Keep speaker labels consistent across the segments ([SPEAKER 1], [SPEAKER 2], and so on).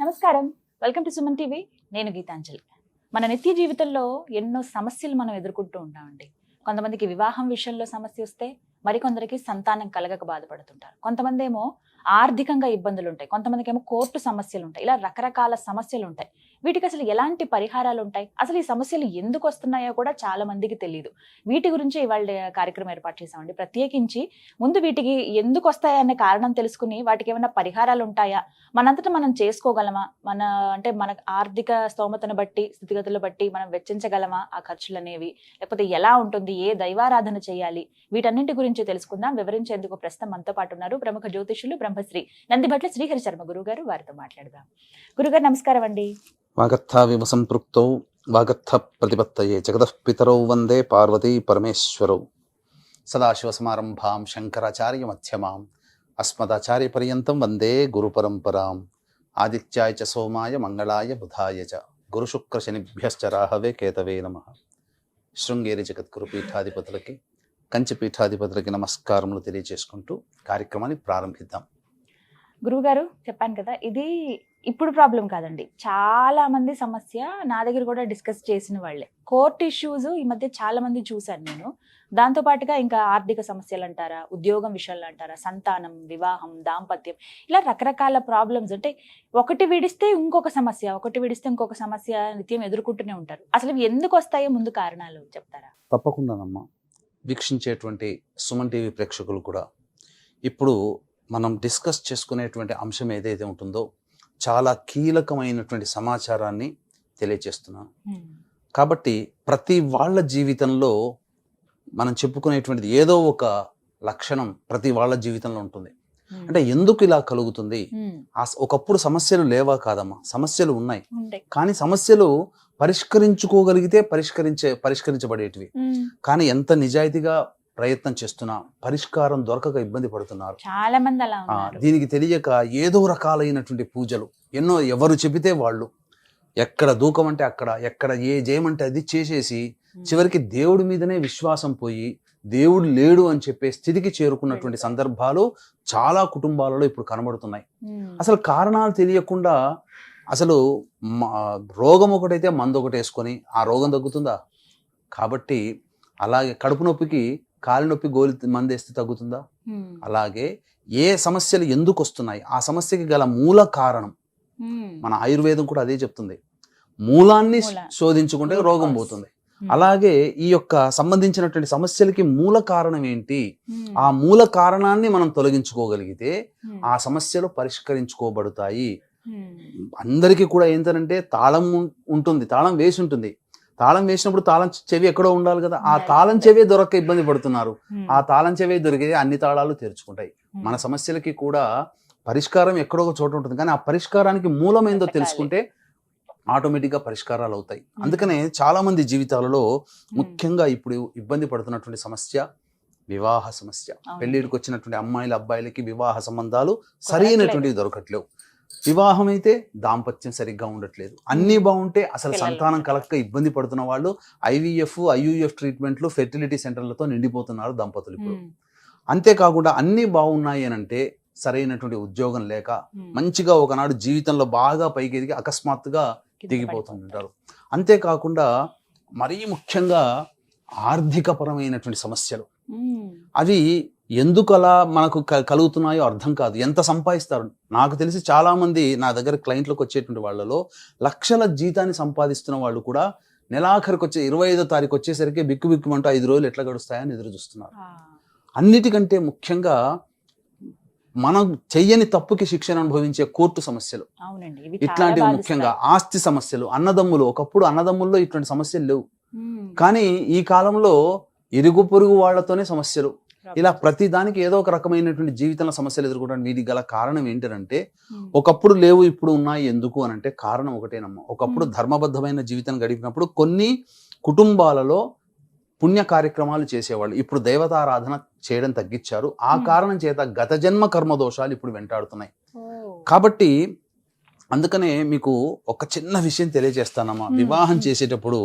[SPEAKER 1] నమస్కారం. Welcome to Suman TV నేను గీతాంజలి. మన నిత్య జీవితంలో ఎన్నో సమస్యలు మనం ఎదుర్కొంటూ ఉంటామండి. కొంతమందికి వివాహం విషయంలో సమస్య వస్తే మరికొందరికి సంతానం కలగక బాధపడుతుంటారు. కొంతమంది ఏమో ఆర్థికంగా ఇబ్బందులు ఉంటాయి కొంతమందికి ఏమో కోర్టు సమస్యలు ఉంటాయి ఇలా రకరకాల సమస్యలు ఉంటాయి వీటికి అసలు ఎలాంటి పరిహారాలు ఉంటాయి అసలు ఈ సమస్యలు ఎందుకు వస్తున్నాయో కూడా చాలా మందికి తెలియదు వీటి గురించి ఇవాళ కార్యక్రమం ఏర్పాటు చేసామండి ప్రత్యేకించి ముందు వీటికి ఎందుకు వస్తాయనే కారణం తెలుసుకుని వాటికి ఏమైనా పరిహారాలు ఉంటాయా మనంతటా మనం చేసుకోగలమా? మన అంటే మన ఆర్థిక స్తోమతను బట్టి స్థితిగతులు బట్టి మనం వెచ్చించగలమా ఆ ఖర్చులు అనేవి లేకపోతే ఎలా ఉంటుంది? ఏ దైవారాధన చేయాలి? వీటన్నింటి గురించి తెలుసుకుందాం. వివరించేందుకు ప్రస్తుతం మనతో పాటు ఉన్నారు ప్రముఖ జ్యోతిషులు బ్రహ్మశ్రీ నందిభట్ల శ్రీహరి శర్మ గురువు గారు వారితో మాట్లాడదాం. గురుగారు నమస్కారం అండి
[SPEAKER 2] వాగర్థావివ సంపృక్తౌ వాగర్థ ప్రతిపత్తయే జగత్పితరౌ వందే పార్వతీ పరమేశ్వరౌ సదాశివసమారంభాం శంకరాచార్య మధ్యమాం అస్మదాచార్యపర్యంతం వందే గురుపరంపరాం ఆదిత్యాయ చ సోమాయ మంగళాయ బుధాయ చ గురుశుక్రశనిభ్యశ్చ రాహవే కేతవే నమ శృంగేరి జగద్గురు పీఠాధిపతులకి కంచి పీఠాధిపతులకి నమస్కారములు తెలియజేసుకుంటూ కార్యక్రమాన్ని ప్రారంభిద్దాం।
[SPEAKER 1] గురువుగారు చెప్పాను కదా ఇది ఇప్పుడు ప్రాబ్లం కాదండి. చాలా మంది సమస్య నా దగ్గర కూడా డిస్కస్ చేసిన వాళ్ళే. కోర్ట్ ఇష్యూస్ ఈ మధ్య చాలా మంది చూశాను నేను. దాంతో పాటుగా ఇంకా ఆర్థిక సమస్యలు అంటారా ఉద్యోగం విషయాలు అంటారా సంతానం వివాహం దాంపత్యం ఇలా రకరకాల ప్రాబ్లమ్స్ అంటే ఒకటి విడిస్తే ఇంకొక సమస్య ఒకటి విడిస్తే ఇంకొక సమస్య నిత్యం ఎదుర్కొంటూనే ఉంటారు. అసలు ఎందుకు వస్తాయో ముందు కారణాలు చెప్తారా?
[SPEAKER 2] తప్పకుండానమ్మా. వీక్షించేటువంటి సుమన్ టీవీ ప్రేక్షకులు కూడా ఇప్పుడు మనం డిస్కస్ చేసుకునేటువంటి అంశం ఏదైతే ఉంటుందో చాలా కీలకమైనటువంటి సమాచారాన్ని తెలియజేస్తున్నాను కాబట్టి ప్రతి వాళ్ళ జీవితంలో మనం చెప్పుకునేటువంటిది ఏదో ఒక లక్షణం ప్రతి వాళ్ళ జీవితంలో ఉంటుంది. అంటే ఎందుకు ఇలా కలుగుతుంది? ఒకప్పుడు సమస్యలు లేవా కాదమ్మా? సమస్యలు ఉన్నాయి. కానీ సమస్యలు పరిష్కరించుకోగలిగితే పరిష్కరించే పరిష్కరించబడేటివి. కానీ ఎంత నిజాయితీగా ప్రయత్నం చేస్తున్నా పరిష్కారం దొరకక ఇబ్బంది పడుతున్నారు.
[SPEAKER 1] చాలా మంది అలా
[SPEAKER 2] దీనికి తెలియక ఏదో రకాలైనటువంటి పూజలు. ఎన్నో ఎవరు చెబితే వాళ్ళు ఎక్కడ దూకమంటే అక్కడ ఎక్కడ ఏ చేయమంటే అది చేసేసి చివరికి దేవుడి మీదనే విశ్వాసం పోయి దేవుడు లేడు అని చెప్పే స్థితికి చేరుకున్నటువంటి సందర్భాలు చాలా కుటుంబాలలో ఇప్పుడు కనబడుతున్నాయి. అసలు కారణాలు తెలియకుండా అసలు రోగం ఒకటైతే మందు ఒకటి వేసుకొని ఆ రోగం తగ్గుతుందా? కాబట్టి అలాగే కడుపు నొప్పికి కాలి నొప్పి గోలి మందు వేస్తే తగ్గుతుందా. అలాగే ఏ సమస్యలు ఎందుకు వస్తున్నాయి ఆ సమస్యకి గల మూల కారణం. మన ఆయుర్వేదం కూడా అదే చెప్తుంది మూలాన్ని
[SPEAKER 1] మూల.
[SPEAKER 2] శోధించుకుంటే రోగం. పోతుంది. అలాగే ఈ యొక్క సంబంధించినటువంటి సమస్యలకి మూల కారణం ఏంటి. ఆ మూల కారణాన్ని మనం తొలగించుకోగలిగితే. ఆ సమస్యలు పరిష్కరించుకోబడతాయి. అందరికీ కూడా ఏంటంటే తాళం ఉంటుంది తాళం వేసి ఉంటుంది తాళం వేసినప్పుడు తాళం చెవి ఎక్కడో ఉండాలి కదా ఆ. తాళం చెవే దొరక్క ఇబ్బంది పడుతున్నారు. ఆ తాళం చెవే దొరికితే అన్ని తాళాలు తెరుచుకుంటాయి. మన సమస్యలకి కూడా పరిష్కారం ఎక్కడో ఒక చోట ఉంటుంది కానీ ఆ పరిష్కారానికి మూలం ఏందో. తెలుసుకుంటే ఆటోమేటిక్గా పరిష్కారాలు అవుతాయి. అందుకనే చాలా మంది జీవితాలలో. ముఖ్యంగా ఇప్పుడు ఇబ్బంది పడుతున్నటువంటి సమస్య వివాహ సమస్య
[SPEAKER 1] అవును.
[SPEAKER 2] పెళ్ళిడికి వచ్చినటువంటి అమ్మాయిల అబ్బాయిలకి వివాహ సంబంధాలు సరైనటువంటివి దొరకట్లేవు వివాహం అయితే దాంపత్యం సరిగ్గా ఉండట్లేదు అన్నీ బాగుంటే అసలు సంతానం. కలక్క ఇబ్బంది పడుతున్న వాళ్ళు ఐవీఎఫ్ ఐయుఎఫ్ ట్రీట్మెంట్లు ఫెర్టిలిటీ సెంటర్లతో నిండిపోతున్నారు దంపతులు ఇప్పుడు. అంతేకాకుండా అన్నీ బాగున్నాయి అని అంటే సరైనటువంటి ఉద్యోగం లేక. మంచిగా ఒకనాడు జీవితంలో బాగా పైకి ఎదిగి అకస్మాత్తుగా దిగిపోతుంటారు అంతేకాకుండా మరీ ముఖ్యంగా ఆర్థికపరమైనటువంటి సమస్యలు. అవి ఎందుకు అలా మనకు కలుగుతున్నాయో అర్థం కాదు. ఎంత సంపాదిస్తారు? నాకు తెలిసి చాలా మంది నా దగ్గర క్లయింట్లకు వచ్చేటువంటి వాళ్ళలో లక్షల జీతాన్ని సంపాదిస్తున్న వాళ్ళు కూడా నెలాఖరికి వచ్చే ఇరవై ఐదో తారీఖు వచ్చేసరికి బిక్కు బిక్కుమంటూ ఐదు రోజులు ఎట్లా గడుస్తాయని ఎదురు చూస్తున్నారు. అన్నిటికంటే ముఖ్యంగా మనం చెయ్యని తప్పుకి శిక్షణ అనుభవించే కోర్టు సమస్యలు. ఇట్లాంటివి. ముఖ్యంగా ఆస్తి సమస్యలు అన్నదమ్ములు. ఒకప్పుడు అన్నదమ్ముల్లో ఇటువంటి సమస్యలు లేవు. కానీ ఈ కాలంలో ఇరుగు పొరుగు వాళ్ళతోనే సమస్యలు. ఇలా ప్రతి దానికి ఏదో ఒక రకమైనటువంటి జీవితంలో సమస్యలు ఎదుర్కోవడానికి వీటికి గల కారణం ఏంటంటే. ఒకప్పుడు లేవు ఇప్పుడు ఉన్నాయి ఎందుకు అని అంటే కారణం ఒకటేనమ్మా ఒకప్పుడు. ధర్మబద్ధమైన జీవితం గడిపినప్పుడు కొన్ని కుటుంబాలలో పుణ్య కార్యక్రమాలు చేసేవాళ్ళు ఇప్పుడు దేవతారాధన చేయడం తగ్గించారు ఆ. కారణం చేత గత జన్మ కర్మ దోషాలు ఇప్పుడు వెంటాడుతున్నాయి. కాబట్టి అందుకనే మీకు ఒక చిన్న విషయం తెలియజేస్తానమ్మా. వివాహం. చేసేటప్పుడు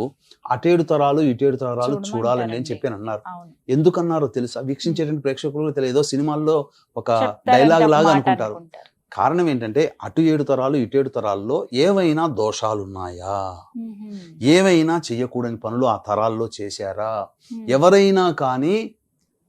[SPEAKER 2] అటేడు తరాలు ఇటేడు తరాలు. చూడాలండి అని చెప్పి అన్నారు ఎందుకన్నారో తెలుసా వీక్షించేటువంటి ప్రేక్షకులు తెలియదు ఏదో సినిమాల్లో ఒక డైలాగ్ లాగా అనుకుంటారు. కారణం ఏంటంటే అటు ఏడు తరాలు ఇటు ఏడు తరాల్లో ఏవైనా దోషాలు ఉన్నాయా
[SPEAKER 1] మ్మ్.
[SPEAKER 2] ఏవైనా చెయ్యకూడని పనులు ఆ తరాల్లో చేశారా. ఎవరైనా కానీ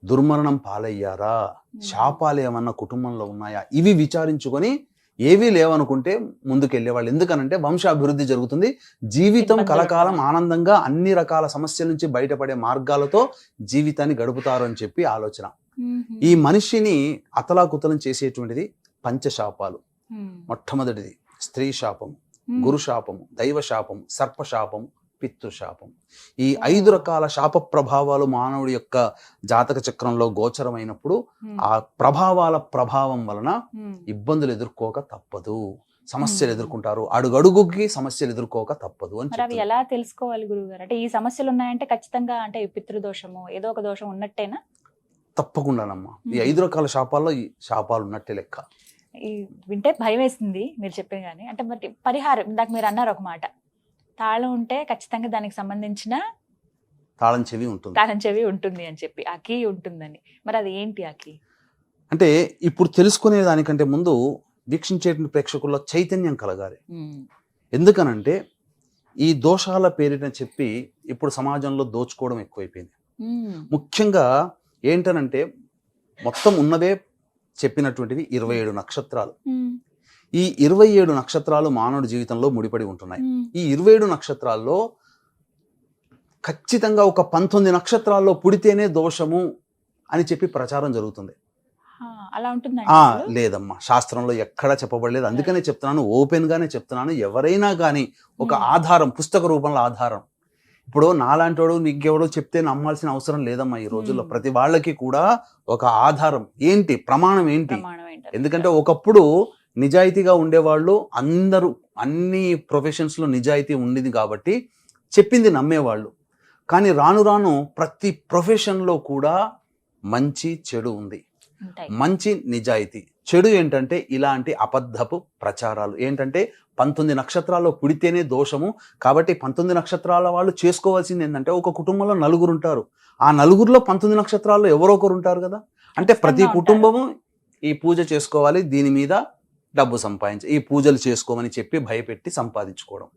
[SPEAKER 2] దుర్మరణం పాలయ్యారా. శాపాలు ఏమన్నా కుటుంబంలో ఉన్నాయా ఇవి విచారించుకొని ఏవీ లేవనుకుంటే ముందుకు వెళ్ళేవాళ్ళు ఎందుకనంటే వంశాభివృద్ధి జరుగుతుంది జీవితం కలకాలం. ఆనందంగా అన్ని రకాల సమస్యల నుంచి బయటపడే మార్గాలతో జీవితాన్ని గడుపుతారు అని చెప్పి ఆలోచన. ఈ మనిషిని అతలాకుతలం చేసేటువంటిది పంచశాపాలు. మొట్టమొదటిది స్త్రీ శాపం. గురు శాపము దైవ శాపము సర్ప శాపము పితృ శాపం ఈ. ఐదు రకాల శాప ప్రభావాలు మానవుడి యొక్క జాతక చక్రంలో గోచరమైనప్పుడు. ఆ ప్రభావాల ప్రభావం వలన. ఇబ్బందులు ఎదుర్కోక తప్పదు సమస్యలు. ఎదుర్కొంటారు అడుగడుగుకి సమస్యలు ఎదుర్కోక తప్పదు అని
[SPEAKER 1] అవి. ఎలా తెలుసుకోవాలి గురువు గారు అంటే ఈ సమస్యలు ఉన్నాయంటే ఖచ్చితంగా అంటే పితృదోషము ఏదో ఒక దోషం ఉన్నట్టేనా
[SPEAKER 2] తప్పకుండానమ్మా ఈ. ఐదు రకాల శాపాల్లో ఈ శాపాలు ఉన్నట్టే లెక్క
[SPEAKER 1] ఈ వింటే భయం వేసింది మీరు చెప్పే కానీ అంటే మరి పరిహారం ఇందాక మీరు అన్నారు ఒక మాట తాళం ఉంటే ఖచ్చితంగా దానికి సంబంధించిన
[SPEAKER 2] తాళం చెవి ఉంటుంది.
[SPEAKER 1] తాళం చెవి ఉంటుంది అని చెప్పి ఆ కీ ఉంటుందని. మరి అది ఏంటి ఆ కీ?
[SPEAKER 2] అంటే ఇప్పుడు తెలుసుకునే దానికంటే ముందు వీక్షించేటువంటి ప్రేక్షకుల్లో చైతన్యం కలగాలి. ఎందుకనంటే ఈ దోషాల పేరిట చెప్పి ఇప్పుడు సమాజంలో దోచుకోవడం ఎక్కువైపోయింది. ముఖ్యంగా ఏంటనంటే మొత్తం ఉన్నదే చెప్పినటువంటివి ఇరవై ఏడు నక్షత్రాలు. ఈ ఇరవై ఏడు నక్షత్రాలు మానవుడి జీవితంలో ముడిపడి ఉంటున్నాయి. ఈ ఇరవై ఏడు నక్షత్రాల్లో ఖచ్చితంగా ఒక పంతొమ్మిది నక్షత్రాల్లో పుడితేనే దోషము అని చెప్పి ప్రచారం జరుగుతుంది.
[SPEAKER 1] అలా అసలు?
[SPEAKER 2] లేదమ్మా. శాస్త్రంలో ఎక్కడా చెప్పబడలేదు. అందుకనే చెప్తున్నాను ఓపెన్ గానే చెప్తున్నాను ఎవరైనా కానీ ఒక. ఆధారం పుస్తక రూపంలో ఆధారం. ఇప్పుడు నాలాంటోడు నీకెవడో చెప్తే నమ్మాల్సిన అవసరం లేదమ్మా ఈ రోజుల్లో. ప్రతి వాళ్ళకి కూడా ఒక ఆధారం. ఏంటి? ప్రమాణం ఏంటి? ఎందుకంటే ఒకప్పుడు నిజాయితీగా ఉండేవాళ్ళు అందరూ అన్ని ప్రొఫెషన్స్లో నిజాయితీ ఉండేది కాబట్టి చెప్పింది నమ్మేవాళ్ళు. కానీ రాను రాను ప్రతి ప్రొఫెషన్లో కూడా మంచి చెడు ఉంది. మంచి నిజాయితీ. చెడు ఏంటంటే ఇలాంటి అబద్ధపు ప్రచారాలు. ఏంటంటే పంతొమ్మిది నక్షత్రాల్లో పుడితేనే దోషము. కాబట్టి పంతొమ్మిది నక్షత్రాల వాళ్ళు చేసుకోవాల్సింది ఏంటంటే ఒక కుటుంబంలో నలుగురు ఉంటారు. ఆ నలుగురిలో పంతొమ్మిది నక్షత్రాల్లో ఎవరో ఒకరు ఉంటారు కదా. అంటే ప్రతి కుటుంబము ఈ పూజ చేసుకోవాలి. దీని మీద డబ్బు సంపాదించి ఈ పూజలు చేసుకోమని చెప్పి భయపెట్టి సంపాదించుకోవడం.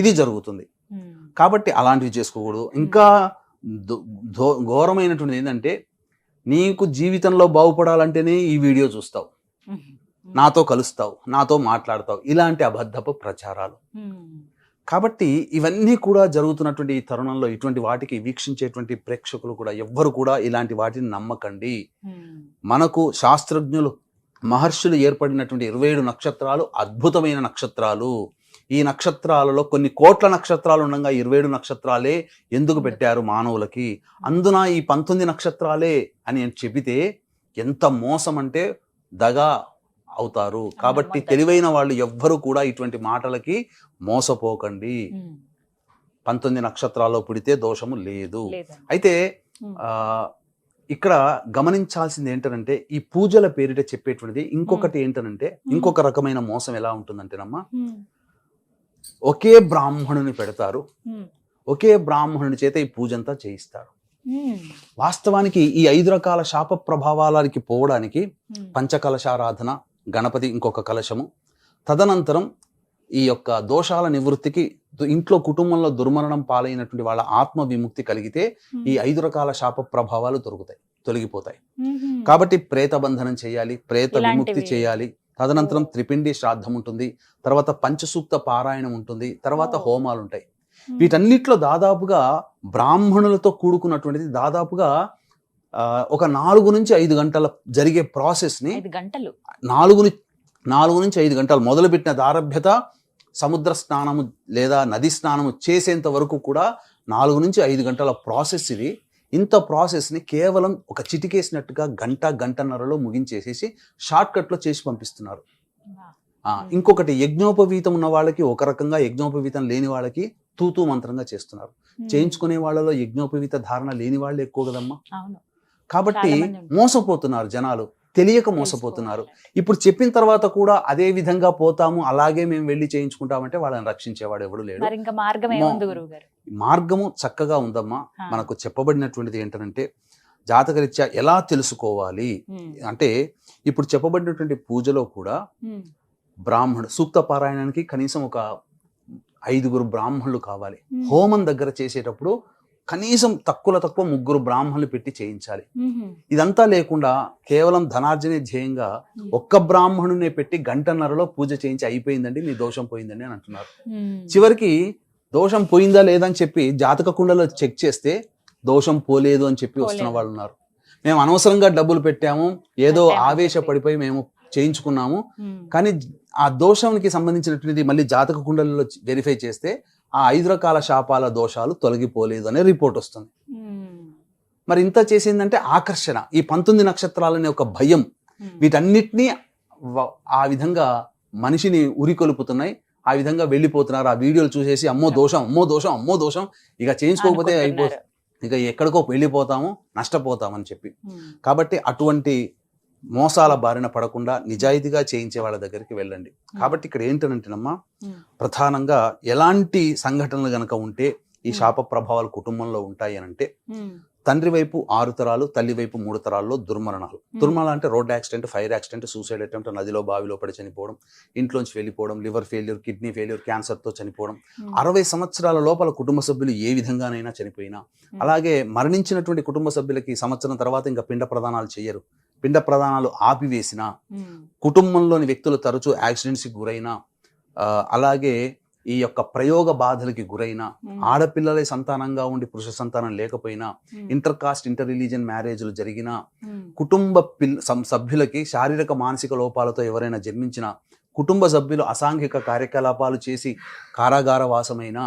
[SPEAKER 2] ఇది జరుగుతుంది. కాబట్టి అలాంటివి చేసుకోకూడదు ఇంకా ఘోరమైనటువంటిది ఏంటంటే నీకు జీవితంలో బాగుపడాలంటేనే ఈ వీడియో చూస్తావు. నాతో కలుస్తావు నాతో మాట్లాడతావు ఇలాంటి అబద్ధపు ప్రచారాలు. కాబట్టి ఇవన్నీ కూడా జరుగుతున్నటువంటి ఈ తరుణంలో ఇటువంటి వాటికి వీక్షించేటువంటి ప్రేక్షకులు కూడా ఎవ్వరు కూడా ఇలాంటి వాటిని నమ్మకండి. మనకు శాస్త్రజ్ఞులు మహర్షులు ఏర్పడినటువంటి ఇరవై ఏడు నక్షత్రాలు అద్భుతమైన నక్షత్రాలు. ఈ నక్షత్రాలలో కొన్ని కోట్ల నక్షత్రాలు ఉండగా ఇరవై ఏడు నక్షత్రాలే ఎందుకు పెట్టారు మానవులకి? అందున ఈ పంతొమ్మిది నక్షత్రాలే అని నేను చెబితే ఎంత మోసం అంటే దగా అవుతారు. కాబట్టి. తెలివైన వాళ్ళు ఎవ్వరు కూడా ఇటువంటి మాటలకి మోసపోకండి. పంతొమ్మిది నక్షత్రాల్లో పుడితే దోషము లేదు. అయితే ఇక్కడ గమనించాల్సింది ఏంటంటే ఈ పూజల పేరిట చెప్పేటువంటిది ఇంకొకటి ఏంటనంటే ఇంకొక రకమైన మోసం ఎలా ఉంటుందంటేనమ్మా. ఒకే బ్రాహ్మణుని పెడతారు. ఒకే బ్రాహ్మణుని చేత ఈ పూజ అంతా చేయిస్తారు. వాస్తవానికి ఈ ఐదు రకాల శాప ప్రభావాలకి పోవడానికి. పంచకలశారాధన గణపతి ఇంకొక కలశము తదనంతరం ఈ యొక్క దోషాల నివృత్తికి ఇంట్లో కుటుంబంలో దుర్మరణం పాలైనటువంటి వాళ్ళ ఆత్మ విముక్తి కలిగితే ఈ ఐదు రకాల శాప ప్రభావాలు దొరుకుతాయి తొలగిపోతాయి. కాబట్టి ప్రేత బంధనం చేయాలి ప్రేత విముక్తి. చేయాలి తదనంతరం త్రిపిండి శ్రాద్ధం ఉంటుంది తర్వాత పంచసూక్త పారాయణం ఉంటుంది తర్వాత. హోమాలు ఉంటాయి. వీటన్నిటిలో దాదాపుగా బ్రాహ్మణులతో కూడుకున్నటువంటిది దాదాపుగా ఒక నాలుగు నుంచి ఐదు గంటల జరిగే ప్రాసెస్ని
[SPEAKER 1] ఐదు గంటలు
[SPEAKER 2] నాలుగు ని- నాలుగు నుంచి ఐదు గంటలు మొదలుపెట్టిన దారభ్యత సముద్ర స్నానము లేదా నది స్నానము చేసేంత వరకు కూడా నాలుగు నుంచి ఐదు గంటల ప్రాసెస్ ఇది ఇంత ప్రాసెస్ని కేవలం ఒక చిటికేసినట్టుగా గంట గంటన్నరలో ముగించేసేసి షార్ట్ కట్లో చేసి పంపిస్తున్నారు
[SPEAKER 1] Hmm.
[SPEAKER 2] ఇంకొకటి యజ్ఞోపవీతం ఉన్న వాళ్ళకి ఒక రకంగా యజ్ఞోపవీతం లేని వాళ్ళకి తూతూ మంత్రంగా చేస్తున్నారు
[SPEAKER 1] ఉమ్.
[SPEAKER 2] చేయించుకునే వాళ్ళలో యజ్ఞోపవీత ధారణ లేని వాళ్ళు ఎక్కువ కదమ్మా కాబట్టి. మోసపోతున్నారు జనాలు తెలియక మోసపోతున్నారు. ఇప్పుడు చెప్పిన తర్వాత కూడా అదే విధంగా పోతాము అలాగే మేము వెళ్ళి చేయించుకుంటామంటే వాళ్ళని రక్షించేవాడు ఎవడు లేడు. మార్గము చక్కగా ఉందమ్మా. మనకు చెప్పబడినటువంటిది ఏంటంటే జాతకరీత్యా ఎలా తెలుసుకోవాలి? అంటే ఇప్పుడు చెప్పబడినటువంటి పూజలో కూడా
[SPEAKER 1] ఉమ్,
[SPEAKER 2] బ్రాహ్మణుడు సూక్త పారాయణానికి కనీసం ఒక ఐదుగురు బ్రాహ్మణులు కావాలి. హోమం దగ్గర చేసేటప్పుడు కనీసం తక్కువ తక్కువ ముగ్గురు బ్రాహ్మణులు పెట్టి చేయించాలి. ఇదంతా లేకుండా కేవలం ధనార్జనే ధ్యేయంగా ఒక్క బ్రాహ్మణునే పెట్టి గంటన్నరలో పూజ చేయించి అయిపోయిందండి మీ దోషం పోయిందండి అని అంటున్నారు చివరికి దోషం పోయిందా లేదా అని చెప్పి జాతక కుండలో చెక్ చేస్తే దోషం పోలేదు అని చెప్పి వస్తున్న. వాళ్ళు ఉన్నారు మేము అనవసరంగా డబ్బులు పెట్టాము ఏదో. ఆవేశపడిపోయి మేము చేయించుకున్నాము. కానీ ఆ దోషానికి సంబంధించినటువంటిది మళ్ళీ జాతక కుండలలో వెరిఫై చేస్తే ఆ ఐదు రకాల శాపాల దోషాలు తొలగిపోలేదు అనే రిపోర్ట్ వస్తుంది. మరి ఇంత చేసిందంటే ఆకర్షణ. ఈ పంతొమ్మిది నక్షత్రాలనే ఒక భయం.
[SPEAKER 1] ఉమ్,
[SPEAKER 2] వీటన్నిటినీ ఆ విధంగా మనిషిని ఉరికొలుపుతున్నాయి. ఆ విధంగా వెళ్ళిపోతున్నారు. ఆ వీడియోలు చూసేసి అమ్మో దోషం అమ్మో దోషం అమ్మో దోషం. ఇక చేయించుకోకపోతే అయిపో. ఇక ఎక్కడికో వెళ్ళిపోతాము నష్టపోతామని చెప్పి.
[SPEAKER 1] ఉమ్,
[SPEAKER 2] కాబట్టి అటువంటి మోసాల బారిన పడకుండా నిజాయితీగా చేయించే వాళ్ళ దగ్గరికి వెళ్ళండి. కాబట్టి ఇక్కడ ఏంటనంటేనమ్మా ప్రధానంగా ఎలాంటి సంఘటనలు గనక ఉంటే ఈ. శాప ప్రభావాలు కుటుంబంలో ఉంటాయి అని అంటే తండ్రి వైపు ఆరు తరాలు తల్లి వైపు మూడు తరాల్లో దుర్మరణాలు. దుర్మరణ అంటే road accident fire accident suicide attempt నదిలో బావిలో పడి చనిపోవడం ఇంట్లోంచి వెళ్ళిపోవడం లివర్ ఫెయిల్యూర్ కిడ్నీ ఫెయిల్యూర్ క్యాన్సర్తో చనిపోవడం. అరవై సంవత్సరాల లోపల కుటుంబ సభ్యులు ఏ విధంగానైనా చనిపోయినా. అలాగే మరణించినటువంటి కుటుంబ సభ్యులకి సంవత్సరం తర్వాత ఇంకా పిండ ప్రదానాలు చేయరు. పిండ ప్రదానాలు ఆపివేసినా కుటుంబంలోని వ్యక్తులు తరచూ యాక్సిడెంట్స్కి గురైనా అలాగే ఈ యొక్క ప్రయోగ బాధలకి గురైనా ఆడపిల్లలే సంతానంగా ఉండి పురుష సంతానం లేకపోయినా ఇంటర్ కాస్ట్ ఇంటర్ రిలీజియన్ మ్యారేజ్లు జరిగినా కుటుంబ సభ్యులకి శారీరక మానసిక లోపాలతో ఎవరైనా జన్మించిన కుటుంబ సభ్యులు అసాంఘిక కార్యకలాపాలు చేసి కారాగార వాసమైన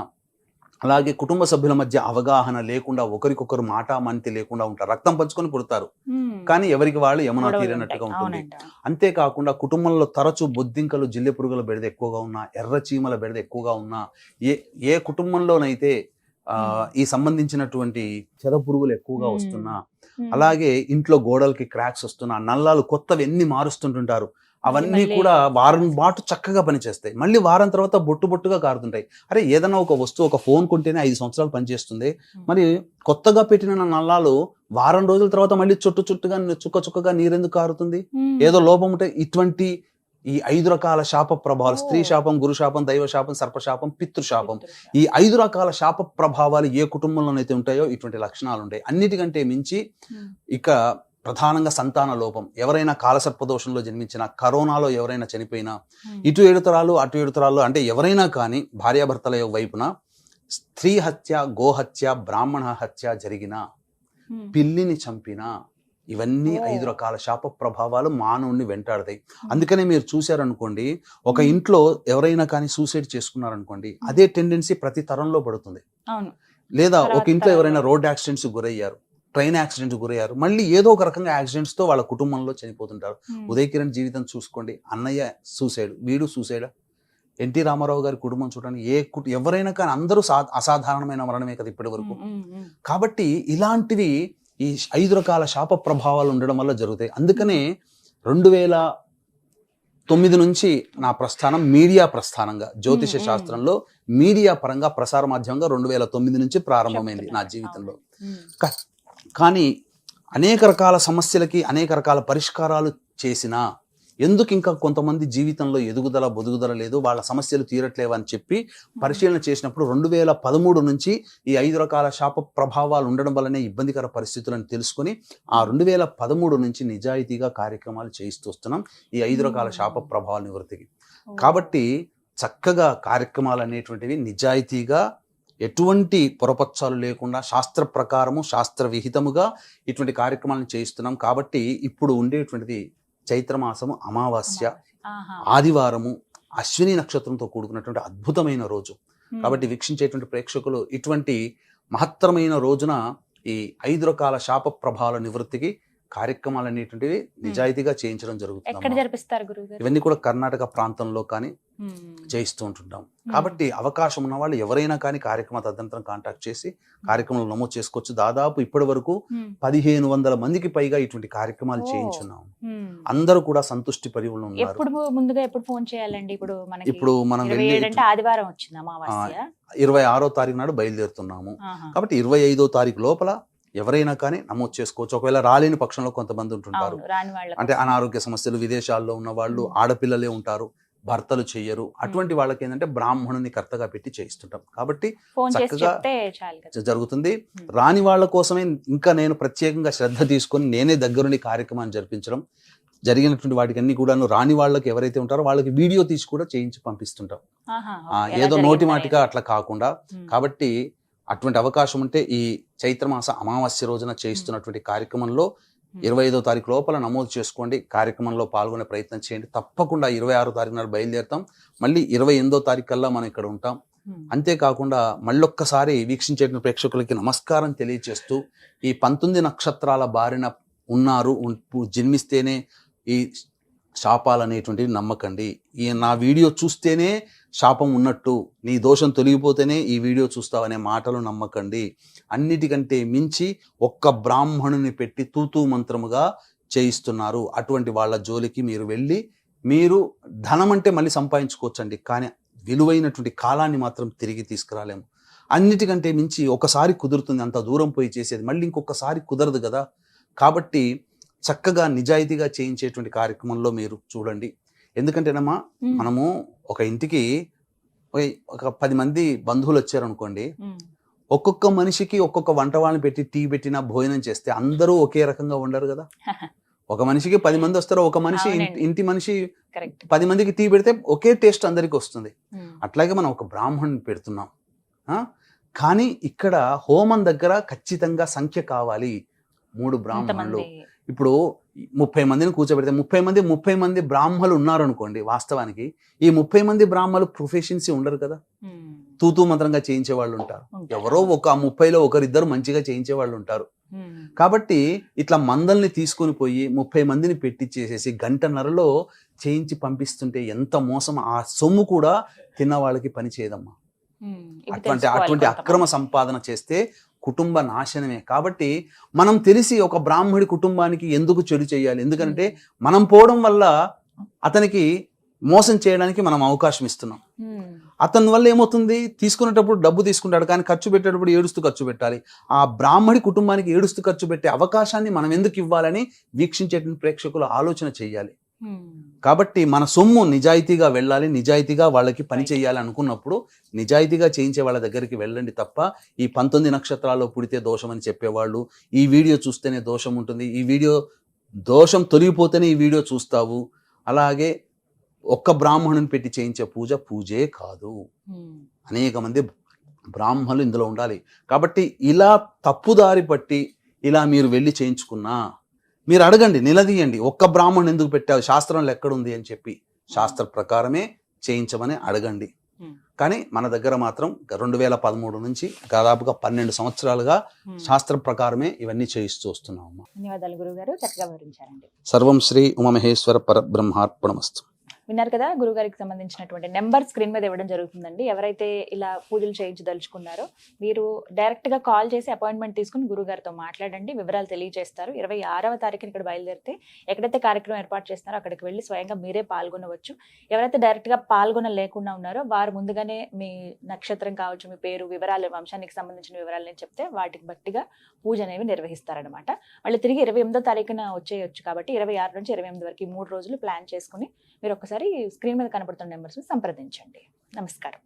[SPEAKER 2] అలాగే కుటుంబ సభ్యుల మధ్య అవగాహన లేకుండా ఒకరికొకరు మాట మంతి లేకుండా ఉంటారు. రక్తం పంచుకొని పుడతారు. కానీ ఎవరికి వాళ్ళు యమునా తీరినట్టుగా. ఉంటుంది. అంతేకాకుండా కుటుంబంలో తరచూ బొద్దింకలు జిల్లె పురుగుల బెడద ఎక్కువగా ఉన్నా ఎర్ర చీమల బెడద ఎక్కువగా ఉన్నా ఏ ఏ కుటుంబంలోనైతే ఆ, ఈ సంబంధించినటువంటి చెద పురుగులు ఎక్కువగా. వస్తున్నా అలాగే ఇంట్లో గోడలకి క్రాక్స్ వస్తున్నా నల్లాలు కొత్తవి ఎన్ని మారుస్తుంటుంటారు. అవన్నీ కూడా వారం పాటు చక్కగా పనిచేస్తాయి. మళ్ళీ వారం తర్వాత బొట్టు బొట్టుగా కారుతుంటాయి. అరే ఏదైనా ఒక వస్తువు ఒక ఫోన్ కొంటేనే ఐదు సంవత్సరాలు పనిచేస్తుంది. మరి కొత్తగా పెట్టిన నల్లాలు వారం రోజుల తర్వాత మళ్ళీ చుట్టు చుట్టుగా చుక్క చుక్కగా నీరెందుకు కారుతుంది? ఏదో లోపం ఉంటే ఇటువంటి ఈ ఐదు రకాల శాప ప్రభావాలు స్త్రీ. శాపం గురు శాపం దైవ శాపం సర్పశాపం పితృశాపం. ఈ ఐదు రకాల శాప ప్రభావాలు ఏ కుటుంబంలోనైతే ఉంటాయో ఇటువంటి లక్షణాలు ఉంటాయి అన్నిటికంటే మించి ఇక ప్రధానంగా సంతాన లోపం. ఎవరైనా కాలసర్పదోషంలో జన్మించిన కరోనాలో ఎవరైనా చనిపోయినా
[SPEAKER 1] ఉమ్,
[SPEAKER 2] ఇటు ఏడు తరాలు అటు ఏడు తరాలు అంటే ఎవరైనా కానీ భార్యాభర్తల వైపున స్త్రీ హత్య గోహత్య బ్రాహ్మణ హత్య జరిగిన
[SPEAKER 1] ఉమ్,
[SPEAKER 2] పిల్లిని చంపిన ఇవన్నీ
[SPEAKER 1] ఓ.
[SPEAKER 2] ఐదు రకాల శాప ప్రభావాలు మానవుణ్ణి వెంటాడతాయి. అందుకనే మీరు చూశారనుకోండి ఒక. ఇంట్లో ఎవరైనా కానీ సూసైడ్ చేసుకున్నారనుకోండి అదే టెండెన్సీ ప్రతి తరంలో పడుతుంది. లేదా ఒక ఇంట్లో. ఎవరైనా రోడ్ యాక్సిడెంట్స్ గురయ్యారు ట్రైన్ యాక్సిడెంట్ గురయ్యారు. మళ్ళీ ఏదో ఒక రకంగా యాక్సిడెంట్స్తో వాళ్ళ కుటుంబంలో చనిపోతుంటారు. ఉదయ్ కిరణ్ జీవితం చూసుకోండి. అన్నయ్య సూసైడ్ వీడు సూసైడ్? ఎన్టీ రామారావు గారి కుటుంబం చూడండి. ఏ కుటు ఎవరైనా కానీ అందరూ సా అసాధారణమైన మరణమే కదా ఇప్పటి వరకు. కాబట్టి ఇలాంటివి ఈ ఐదు రకాల శాప ప్రభావాలు ఉండడం వల్ల జరుగుతాయి. అందుకనే రెండు వేల తొమ్మిది నుంచి నా ప్రస్థానం మీడియా ప్రస్థానంగా జ్యోతిష. శాస్త్రంలో మీడియా పరంగా ప్రసార మాధ్యమంగా రెండు వేల తొమ్మిది నుంచి ప్రారంభమైంది నా. జీవితంలో. కానీ అనేక రకాల సమస్యలకి అనేక రకాల పరిష్కారాలు చేసినా ఎందుకు ఇంకా కొంతమంది జీవితంలో ఎదుగుదల బొదుగుదల లేదు వాళ్ళ సమస్యలు తీరట్లేవు అని చెప్పి పరిశీలన చేసినప్పుడు రెండు వేల పదమూడు నుంచి ఈ ఐదు రకాల శాప ప్రభావాలు ఉండడం వల్లనే ఇబ్బందికర పరిస్థితులను తెలుసుకొని ఆ రెండు వేల పదమూడు నుంచి నిజాయితీగా కార్యక్రమాలు చేయిస్తూ వస్తున్నాం ఈ ఐదు రకాల శాప ప్రభావాల నివృత్తికి. కాబట్టి చక్కగా కార్యక్రమాలు అనేటువంటివి నిజాయితీగా ఎటువంటి పొరపచ్చాలు లేకుండా శాస్త్ర ప్రకారము శాస్త్ర విహితముగా ఇటువంటి కార్యక్రమాలను చేయిస్తున్నాం. కాబట్టి ఇప్పుడు ఉండేటువంటిది చైత్రమాసము అమావాస్య ఆదివారము అశ్విని నక్షత్రంతో కూడుకున్నటువంటి అద్భుతమైన రోజు. కాబట్టి వీక్షించేటువంటి ప్రేక్షకులు ఇటువంటి మహత్తరమైన రోజున ఈ ఐదు రకాల శాప ప్రభావాల నివృత్తికి కార్యక్రమాలు అనేటువంటివి నిజాయితీగా చేయించడం జరుగుతుంది ఇవన్నీ కూడా కర్ణాటక ప్రాంతంలో కానీ చేయిస్తూ ఉంటుంటాం కాబట్టి అవకాశం ఉన్న వాళ్ళు ఎవరైనా కానీ కార్యక్రమ తదనంతరం కాంటాక్ట్ చేసి కార్యక్రమంలో నమోదు చేసుకోవచ్చు. దాదాపు ఇప్పటి వరకు పదిహేను వందల మందికి పైగా ఇటువంటి కార్యక్రమాలు. చేయించున్నాం. అందరూ కూడా సంతుష్టి ఉన్నారు.
[SPEAKER 1] ముందుగా ఎప్పుడు ఫోన్ చేయాలండి? ఇప్పుడు
[SPEAKER 2] మనం
[SPEAKER 1] ఇరవై ఆదివారం
[SPEAKER 2] ఆరో తారీఖు నాడు బయలుదేరుతున్నాము. కాబట్టి ఇరవై ఐదో తారీఖు లోపల ఎవరైనా కానీ నమోదు చేసుకోవచ్చు. ఒకవేళ రాలేని పక్షంలో కొంతమంది ఉంటుంటారు. అంటే అనారోగ్య సమస్యలు విదేశాల్లో ఉన్న వాళ్ళు. ఆడపిల్లలే ఉంటారు భర్తలు చెయ్యరు. అటువంటి వాళ్ళకి ఏంటంటే బ్రాహ్మణుని కర్తగా పెట్టి చేయిస్తుంటాం. కాబట్టి చక్కగా జరుగుతుంది. రాని వాళ్ళ కోసమే ఇంకా నేను ప్రత్యేకంగా శ్రద్ధ తీసుకొని నేనే దగ్గరుండి కార్యక్రమాన్ని జరిపించడం జరిగినటువంటి వాటికి అన్ని కూడాను రాని వాళ్ళకి ఎవరైతే ఉంటారో వాళ్ళకి వీడియో తీసి కూడా చేయించి పంపిస్తుంటాం. ఏదో నోటి మాటిగా. అట్లా కాకుండా. కాబట్టి అటువంటి అవకాశం ఉంటే ఈ చైత్రమాస అమావాస్య రోజున చేయిస్తున్నటువంటి కార్యక్రమంలో. ఇరవై ఐదో తారీఖు లోపల నమోదు చేసుకోండి కార్యక్రమంలో పాల్గొనే ప్రయత్నం చేయండి తప్పకుండా ఇరవై ఆరో తారీఖు నాడు బయలుదేరుతాం మళ్ళీ ఇరవై ఎనిమిదో తారీఖు కల్లా మనం ఇక్కడ ఉంటాం. అంతేకాకుండా మళ్ళొక్కసారి వీక్షించే ప్రేక్షకులకి నమస్కారం తెలియచేస్తూ ఈ పంతొమ్మిది నక్షత్రాల బారిన ఉన్నారు ఉన్- జన్మిస్తేనే ఈ శాపాలు అనేటువంటివి నమ్మకండి ఈ నా వీడియో చూస్తేనే శాపం ఉన్నట్టు నీ దోషం తొలగిపోతేనే ఈ వీడియో చూస్తావనే మాటలు నమ్మకండి. అన్నిటికంటే మించి ఒక్క బ్రాహ్మణుని పెట్టి తూతూ మంత్రముగా చేయిస్తున్నారు. అటువంటి వాళ్ళ జోలికి మీరు వెళ్ళి మీరు ధనం అంటే మళ్ళీ సంపాదించుకోవచ్చండి. కానీ విలువైనటువంటి కాలాన్ని మాత్రం తిరిగి తీసుకురాలేము. అన్నిటికంటే మించి ఒకసారి కుదురుతుంది అంత దూరం పోయి చేసేది. మళ్ళీ ఇంకొకసారి కుదరదు కదా. కాబట్టి చక్కగా నిజాయితీగా చేయించేటువంటి కార్యక్రమంలో మీరు చూడండి. ఎందుకంటేనమ్మా
[SPEAKER 1] మ్మ్.
[SPEAKER 2] మనము ఒక ఇంటికి ఒక- ఒక పది మంది బంధువులు వచ్చారనుకోండి
[SPEAKER 1] మ్మ్.
[SPEAKER 2] ఒక్కొక్క మనిషికి ఒక్కొక్క వంట వాళ్ళని పెట్టి టీ పెట్టినా భోజనం చేస్తే అందరూ ఒకే రకంగా ఉండరు కదా ఒక మనిషికి పది మంది వస్తారు ఒక మనిషి ఇంటి- మనిషి పది మందికి టీ పెడితే ఒకే టేస్ట్ అందరికి వస్తుంది. అట్లాగే మనం ఒక బ్రాహ్మణుని పెడుతున్నాం ఆ? కానీ ఇక్కడ హోమం దగ్గర ఖచ్చితంగా సంఖ్య కావాలి మూడు బ్రాహ్మణులు ఇప్పుడు ముప్పై మందిని కూర్చోబెడితే ముప్పై మంది ముప్పై మంది బ్రాహ్మలు ఉన్నారనుకోండి వాస్తవానికి ఈ ముప్పై మంది బ్రాహ్మలు ప్రొఫెషన్సీ ఉండరు కదా. తూతూ మంత్రంగా చేయించే వాళ్ళు ఉంటారు. ఎవరో ఒక ముప్పైలో ఒకరిద్దరు మంచిగా చేయించే వాళ్ళు ఉంటారు. కాబట్టి ఇట్లా మందల్ని తీసుకొని పోయి ముప్పై మందిని పెట్టించేసేసి గంటన్నరలో చేయించి పంపిస్తుంటే ఎంత మోసం ఆ సొమ్ము కూడా తిన్న వాళ్ళకి పని చేయదమ్మా అటువంటి
[SPEAKER 1] తెలుసుకోవాలి
[SPEAKER 2] అటువంటి
[SPEAKER 1] కొంతమంది.
[SPEAKER 2] అక్రమ సంపాదన చేస్తే కుటుంబ నాశనమే. కాబట్టి మనం తెలిసి ఒక బ్రాహ్మడి కుటుంబానికి ఎందుకు చెడు చేయాలి? ఎందుకంటే మనం పోవడం వల్ల అతనికి మోసం చేయడానికి మనం అవకాశం ఇస్తున్నాం.
[SPEAKER 1] మ్మ్.
[SPEAKER 2] అతని వల్ల ఏమవుతుంది? తీసుకునేటప్పుడు డబ్బు తీసుకుంటాడు కానీ ఖర్చు పెట్టేటప్పుడు ఏడుస్తూ ఖర్చు పెట్టాలి. ఆ బ్రాహ్మడి కుటుంబానికి ఏడుస్తూ ఖర్చు పెట్టే అవకాశాన్ని మనం ఎందుకు ఇవ్వాలని వీక్షించేటువంటి ప్రేక్షకులు ఆలోచన చేయాలి. కాబట్టి మన సొమ్ము నిజాయితీగా వెళ్ళాలి నిజాయితీగా వాళ్ళకి పని చేయాలి అనుకున్నప్పుడు నిజాయితీగా చేయించే వాళ్ళ దగ్గరికి వెళ్ళండి తప్ప ఈ పంతొమ్మిది నక్షత్రాల్లో పుడితే దోషం అని చెప్పేవాళ్ళు ఈ వీడియో చూస్తేనే దోషం ఉంటుంది ఈ వీడియో దోషం తొలగిపోతేనే ఈ వీడియో చూస్తావు. అలాగే ఒక్క బ్రాహ్మణుని పెట్టి చేయించే పూజ పూజే కాదు.
[SPEAKER 1] మ్మ్.
[SPEAKER 2] అనేక మంది బ్రాహ్మణులు ఇందులో ఉండాలి. కాబట్టి ఇలా తప్పుదారి పట్టి ఇలా మీరు వెళ్ళి చేయించుకున్నా మీరు అడగండి నిలదీయండి. ఒక్క బ్రాహ్మణుని ఎందుకు పెట్టావు? శాస్త్రంలో ఎక్కడుంది అని చెప్పి శాస్త్ర ప్రకారమే చేయించమని అడగండి. కానీ మన దగ్గర మాత్రం రెండు వేల పదమూడు నుంచి దాదాపుగా పన్నెండు సంవత్సరాలుగా. శాస్త్ర ప్రకారమే ఇవన్నీ చేయిస్తూ వస్తున్నాం అమ్మా.
[SPEAKER 1] ధన్యవాదాలు గురుగారు చక్కగా వివరించారండి.
[SPEAKER 2] సర్వం శ్రీ ఉమమహేశ్వర పరబ్రహ్మార్పణమస్తు.
[SPEAKER 1] విన్నారు కదా గురుగారికి సంబంధించినటువంటి నెంబర్ స్క్రీన్ మీద ఇవ్వడం జరుగుతుందండి. ఎవరైతే ఇలా పూజలు చేయించదలుచుకున్నారో మీరు డైరెక్ట్గా కాల్ చేసి అపాయింట్మెంట్ తీసుకుని గురుగారితో మాట్లాడండి. వివరాలు తెలియజేస్తారు. ఇరవై ఆరవ తారీఖున ఇక్కడ బయలుదేరితే ఎక్కడైతే కార్యక్రమం ఏర్పాటు చేస్తున్నారో అక్కడికి వెళ్ళి స్వయంగా మీరే పాల్గొనవచ్చు. ఎవరైతే డైరెక్ట్గా పాల్గొనలేకుండా పాల్గొన లేకుండా ఉన్నారో వారు ముందుగానే మీ నక్షత్రం కావచ్చు మీ పేరు వివరాలు వంశానికి సంబంధించిన వివరాలు నేను చెప్తే వాటికి బట్టిగా పూజ అనేవి నిర్వహిస్తారనమాట మళ్ళీ తిరిగి ఇరవై ఎనిమిదో తారీఖున వచ్చేయచ్చు కాబట్టి ఇరవై ఆరు నుంచి ఇరవై ఎనిమిది వరకు మూడు రోజులు ప్లాన్ చేసుకుని మీరు ఒకసారి స్క్రీన్ మీద కనబడుతున్న నెంబర్స్ సంప్రదించండి. నమస్కారం.